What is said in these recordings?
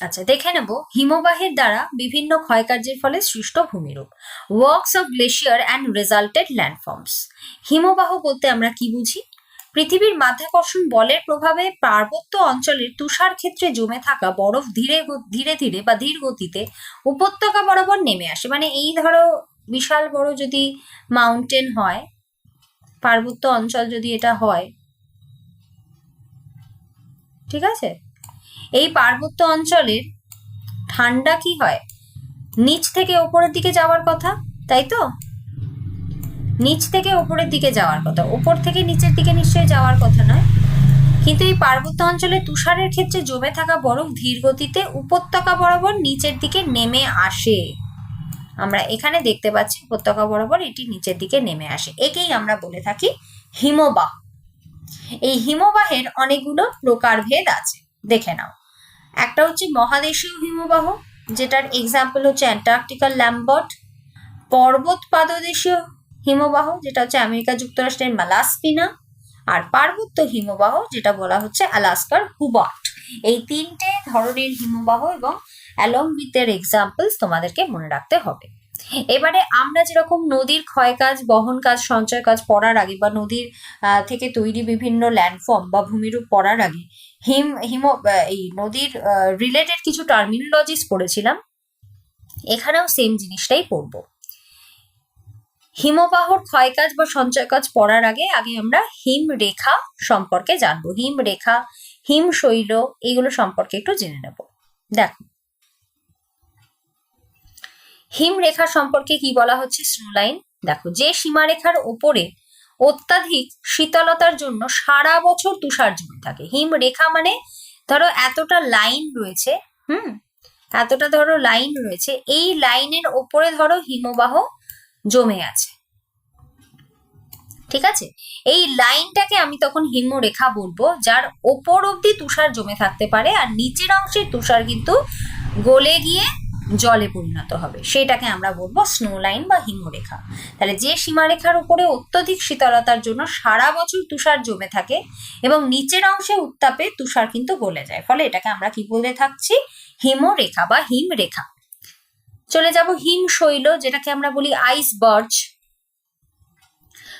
আচ্ছা দেখে নেব। হিমবাহের দ্বারা বিভিন্ন ক্ষয়কার্যের ফলে সৃষ্ট ভূমিরূপ। Works of glacier and resulted landforms হিমবাহ বলতে আমরা কি বুঝি? পৃথিবীর মাধ্যাকর্ষণ বলের প্রভাবে পার্বত্য অঞ্চলের তুষার ক্ষেত্রে জমে থাকা বরফ ধীরে ধীরে ধীরে বা ধীর গতিতে উপত্যকা বরাবর নেমে আসে। মানে এই ধরো বিশাল বড় যদি মাউন্টেন হয়, পার্বত্য অঞ্চল যদি এটা হয়, ঠিক আছে? এই পার্বত্য অঞ্চলের ঠান্ডা কি হয়? নিচ থেকে ওপরের দিকে যাওয়ার কথা, তাই তো? নিচ থেকে ওপরের দিকে যাওয়ার কথা, ওপর থেকে নিচের দিকে নিশ্চয়ই যাওয়ার কথা নয়। কিন্তু এই পার্বত্য অঞ্চলে তুষারের ক্ষেত্রে জমে থাকা বরফ ধীর গতিতে উপত্যকা বরাবর নিচের দিকে নেমে আসে। আমরা এখানে দেখতে পাচ্ছি উপত্যকা বরাবর এটি নিচের দিকে নেমে আসে। একেই আমরা বলে থাকি হিমবাহ। এই হিমবাহের অনেকগুলো প্রকারভেদ আছে। দেখে নাও। একটা হচ্ছে মহাদেশীয় হিমবাহ, যেটার এক্সাম্পল হচ্ছে অ্যান্টার্কটিকাল ল্যাম্বট। পর্বত পাদদেশীয় হিমবাহ, যেটা হচ্ছে আমেরিকা যুক্তরাষ্ট্রের মালাস্পিনা। আর পার্বত্য হিমবাহ, যেটা বলা হচ্ছে আলাস্কার হুবার্ট এই তিনটে ধরনের হিমবাহ এবং অ্যালং উইথ এক্সাম্পলস তোমাদেরকে মনে রাখতে হবে। এবারে আমরা যেরকম নদীর ক্ষয় কাজ বহন কাজ, সঞ্চয় কাজ পড়ার আগে বা নদীর থেকে তৈরি বিভিন্ন ল্যান্ডফর্ম বা ভূমিরূপ পড়ার আগে হিম হিম এই নদীর রিলেটেড কিছু টার্মিনোলজিস পড়েছিলাম। এখানেও সেম জিনিসটাই পড়ব। হিমবাহর ক্ষয় কাজ বা সঞ্চয় কাজ পড়ার আগে আগে আমরা হিম রেখা সম্পর্কে জানব। হিম রেখা, হিম শৈল, এগুলো সম্পর্কে একটু জেনে নেব। দেখো। হিম রেখা সম্পর্কে কি বলা হচ্ছে? স্নোলাইন দেখো, যে সীমারেখার ওপরে অত্যাধিক শীতলতার জন্য সারা বছর তুষার জমে থাকে। হিম রেখা মানে ধরো এতটা লাইন রয়েছে, হুম? এতটা ধরো লাইন রয়েছে, এই লাইনের ওপরে ধরো হিমবাহ জমে আছে। ঠিক আছে? এই লাইনটাকে আমি তখন হিমরেখা বলব, যার ওপর অব্দি তুষার জমে থাকতে পারে, আর নিচের অংশের তুষার কিন্তু গলে গিয়ে জলে পরিণত হবে। সেটাকে আমরা বলব স্নো লাইন বা হিমরেখা। তাহলে যে সীমারেখার উপরে অত্যধিক শীতলতার জন্য সারা বছর তুষার জমে থাকে এবং নিচের অংশে উত্তাপে তুষার কিন্তু গলে যায়। ফলে এটাকে আমরা কি বলে থাকছি? হিমরেখা বা হিমরেখা। চলে যাব হিম শৈল, যেটাকে আমরা বলি আইস বার্চ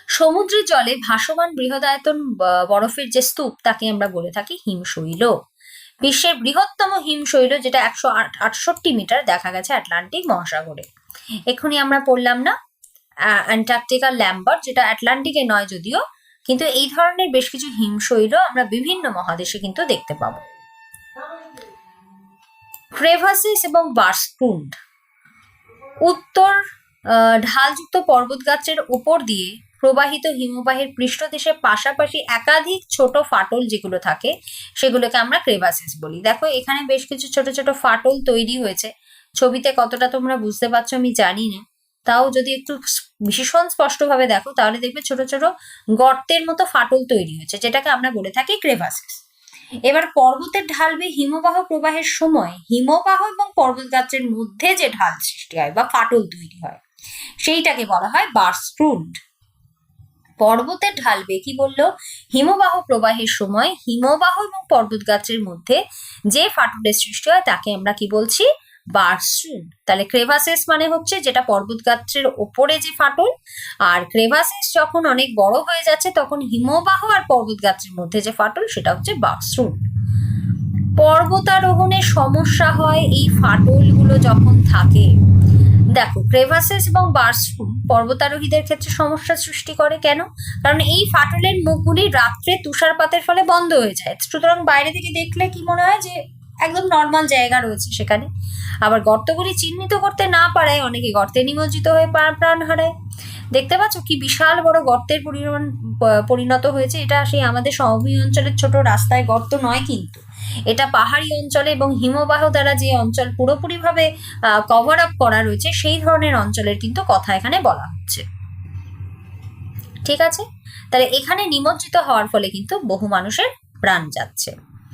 সমুদ্রের জলে ভাসমান বৃহদায়তন বরফের যে স্তূপ, তাকে আমরা বলে থাকি হিমশৈল বিশ্বের বৃহত্তম হিমশৈল যেটা একশো আটষট্টি মিটার দেখা গেছে আটলান্টিক মহাসাগরে। এক্ষুনি আমরা পড়লাম না অ্যান্টার্কটিকা ল্যাম্বার্ট, যেটা আটলান্টিকে নয় যদিও, কিন্তু এই ধরনের বেশ কিছু হিমশৈল আমরা বিভিন্ন মহাদেশে কিন্তু দেখতে পাবো। ক্রেভাসিস এবং বার্সক্রুন্ড উত্তর ঢালযুক্ত পর্বতগাত্রের উপর দিয়ে প্রবাহিত হিমবাহের পৃষ্ঠদেশের পাশাপাশি একাধিক ছোট ফাটল যেগুলো থাকে, সেগুলোকে আমরা ক্রেভাসিস বলি। দেখো, এখানে বেশ কিছু ছোট ছোট ফাটল তৈরি হয়েছে। ছবিতে কতটা তোমরা বুঝতে পারছ আমি জানি না। তাও যদি একটু ভীষণ স্পষ্টভাবে দেখো, তাহলে দেখবে ছোট ছোট গর্তের মতো ফাটল তৈরি হয়েছে, যেটাকে আমরা বলে থাকি ক্রেভাসিস। এবার পর্বতের ঢাল হিমবাহ প্রবাহের সময় হিমবাহ এবং পর্বতগাত্রের মধ্যে যে ঢাল সৃষ্টি হয় বা ফাটল তৈরি হয়, সেইটাকে বলা হয় বার্সট্রুন্ড পর্বতের ঢালবে। কি বলল? হিমবাহ প্রবাহের সময় হিমবাহ এবং পর্বত পর্বতগাত্রের মধ্যে যে ফাটলের সৃষ্টি হয়, তাকে আমরা কি বলছি? বার্সট্রুন্ড তাহলে ক্রেভাসেস মানে হচ্ছে যেটা পর্বত পর্বতগাত্রের ওপরে যে ফাটল, আর ক্রেভাসেস যখন অনেক বড় হয়ে যাচ্ছে, তখন হিমবাহ আর পর্বত পর্বতগাত্রের মধ্যে যে ফাটল, সেটা হচ্ছে বার্সট্রুন্ড পর্বতারোহণের সমস্যা হয় এই ফাটলগুলো যখন থাকে। দেখো ক্রেভাসেস এবং বার্সরুম পর্বতারোহীদের ক্ষেত্রে সমস্যা সৃষ্টি করে কেন? কারণ এই ফাটলের মুখগুলি রাত্রে তুষারপাতের ফলে বন্ধ হয়ে যায়। সুতরাং বাইরে থেকে দেখলে কি মনে হয় যে একদম নর্মাল জায়গা রয়েছে সেখানে। আবার গর্তগুলি চিহ্নিত করতে না পারায় অনেকে গর্তে নিমজ্জিত হয়ে প্রাণ হারায়। দেখতে পাচ্ছ কি বিশাল বড় গর্তের পরিমাণ পরিণত হয়েছে। এটা সেই আমাদের সমভূমি অঞ্চলের ছোট রাস্তায় গর্ত নয় কিন্তু। এটা পাহাড়ি অঞ্চলে এবং হিমবাহ দ্বারা যে অঞ্চল পুরোপুরিভাবে কভার আপ করা রয়েছে, সেই ধরনের অঞ্চলের কিন্তু কথা এখানে বলা হচ্ছে। ঠিক আছে? তাহলে এখানে নিমজ্জিত হওয়ার ফলে কিন্তু বহু মানুষের প্রাণ যাচ্ছে।